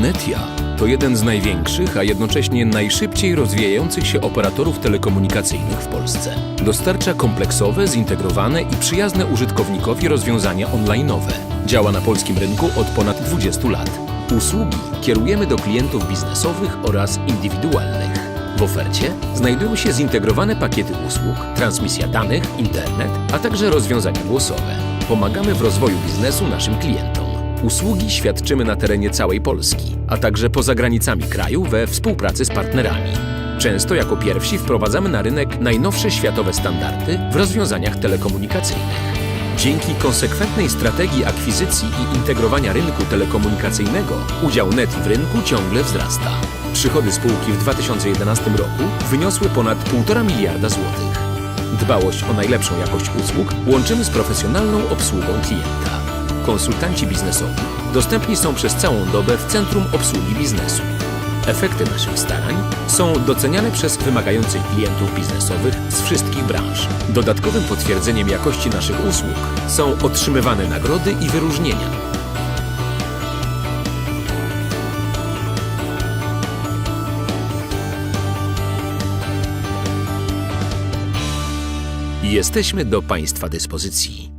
Netia to jeden z największych, a jednocześnie najszybciej rozwijających się operatorów telekomunikacyjnych w Polsce. Dostarcza kompleksowe, zintegrowane i przyjazne użytkownikowi rozwiązania online'owe. Działa na polskim rynku od ponad 20 lat. Usługi kierujemy do klientów biznesowych oraz indywidualnych. W ofercie znajdują się zintegrowane pakiety usług, transmisja danych, internet, a także rozwiązania głosowe. Pomagamy w rozwoju biznesu naszym klientom. Usługi świadczymy na terenie całej Polski, a także poza granicami kraju we współpracy z partnerami. Często jako pierwsi wprowadzamy na rynek najnowsze światowe standardy w rozwiązaniach telekomunikacyjnych. Dzięki konsekwentnej strategii akwizycji i integrowania rynku telekomunikacyjnego udział Neti w rynku ciągle wzrasta. Przychody spółki w 2011 roku wyniosły ponad 1,5 miliarda złotych. Dbałość o najlepszą jakość usług łączymy z profesjonalną obsługą klienta. Konsultanci biznesowi dostępni są przez całą dobę w Centrum Obsługi Biznesu. Efekty naszych starań są doceniane przez wymagających klientów biznesowych z wszystkich branż. Dodatkowym potwierdzeniem jakości naszych usług są otrzymywane nagrody i wyróżnienia. Jesteśmy do Państwa dyspozycji.